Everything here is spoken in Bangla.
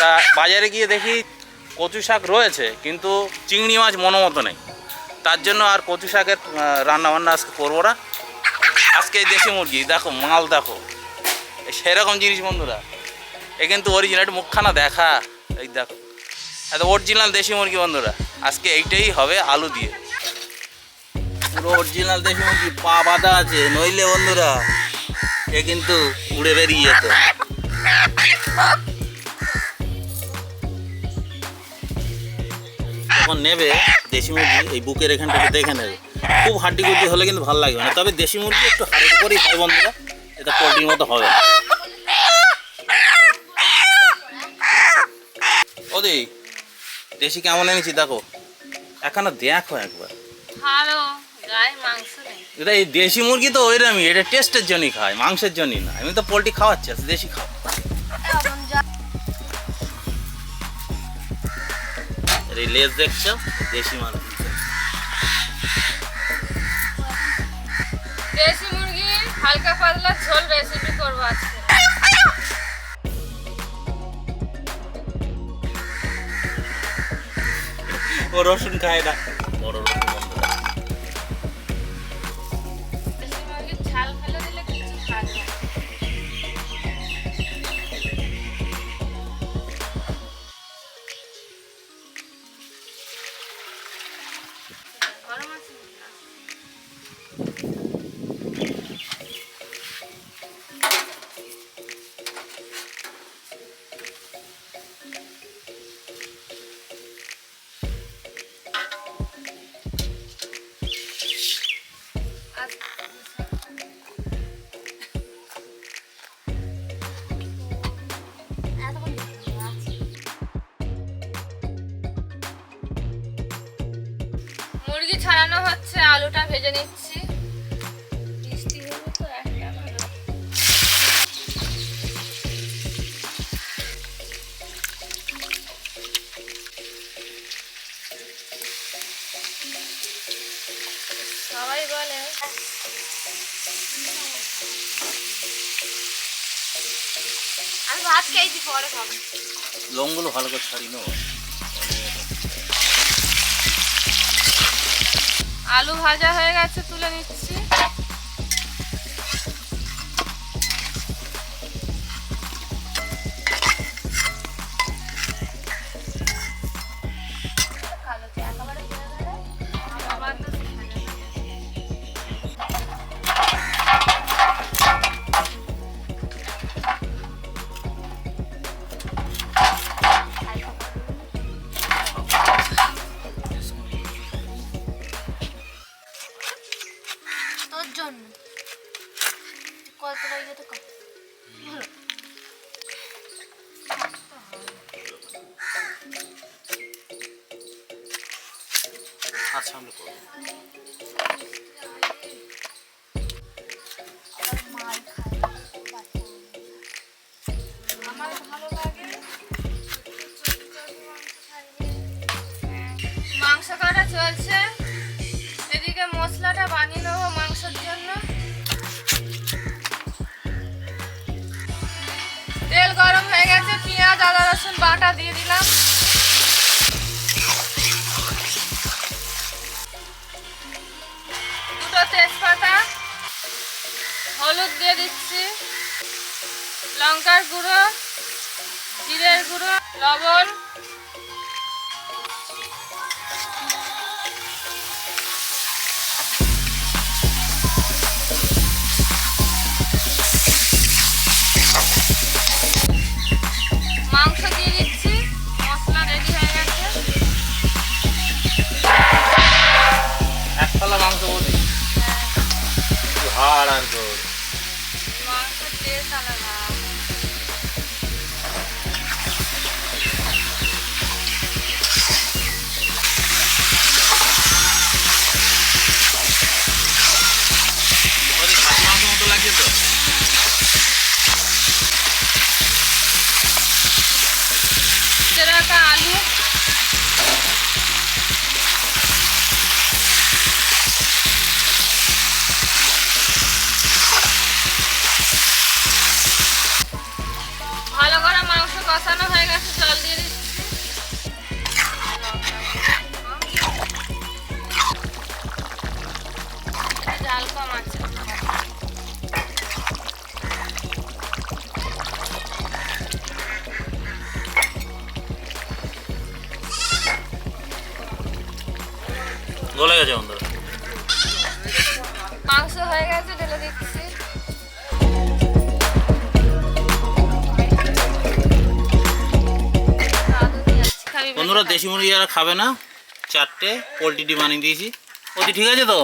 তা বাজারে গিয়ে দেখি কচু শাক রয়েছে, কিন্তু চিংড়ি মাছ মনোমতো নেই। তার জন্য আর কচু শাকের রান্না বান্না আজকে করব না। আজকে দেশি মুরগি, দেখো, মাল দেখো। সেরকম জিনিস বন্ধুরা। এ কিন্তু অরিজিনাল মুখখানা দেখা। এই দেখো, এত অরিজিনাল দেশি মুরগি বন্ধুরা। আজকে এইটাই হবে আলু দিয়ে। পুরো অরিজিনাল দেশি মুরগি, পা বাঁধা আছে, নইলে বন্ধুরা, এ কিন্তু উড়ে বেরিয়ে যেত। যখন নেবে দেশি মুরগি এই বুকের এখানটাকে দেখে নেবে। খুব হাড্ডি গুড্ডি হলে কিন্তু ভালো লাগবে না তবে দেশি মুরগি একটু হাড়ের উপরেই হয় বন্ধুরা এটা পোলট্রির মতো হবে। না। ওদি দেশি কেমন এনেছি দেখো এখনও দেখো একবার। ভালো গায়ে মাংস নেই। এটা এই দেশি মুরগি তো ওইরকমই এটা টেস্টের জন্যই খায় মাংসের জন্যই না আমি তো পোলট্রি খাওয়াচ্ছি দেশি খাও এই লেজ দেখছ? দেশি মাল। দেশি মুরগি হালকা পাতলা ঝোল রেসিপি করব আজকে। ও রসুন খায় না। মুরগি হচ্ছে, আলুটা ভেজে নিচ্ছি। সবাই বলে, আমি ভাত খেয়েছি, পরে খাব। লোমগুলো ভালো করে ছাড়ি নেব। আলু ভাজা হয়ে গেছে তুলে নিচ্ছি। কত লাগে তো কত আচ্ছা আমরা করব আমার মাংস কাটা চলছে। তেল গরম হয়ে গেছে, পেঁয়াজ, আদা, রসুন বাটা দিয়ে দিলাম। দুটো তেজপাতা, হলুদ দিয়ে দিচ্ছি, লঙ্কার গুঁড়ো, জিরের গুঁড়ো, লবণ అనుకోరు বন্ধুরা, দেশি মুরগি যারা খাবে না, চারটে পোলট্রি ডিম আনিয়ে দিয়েছি। অতি ঠিক আছে তো?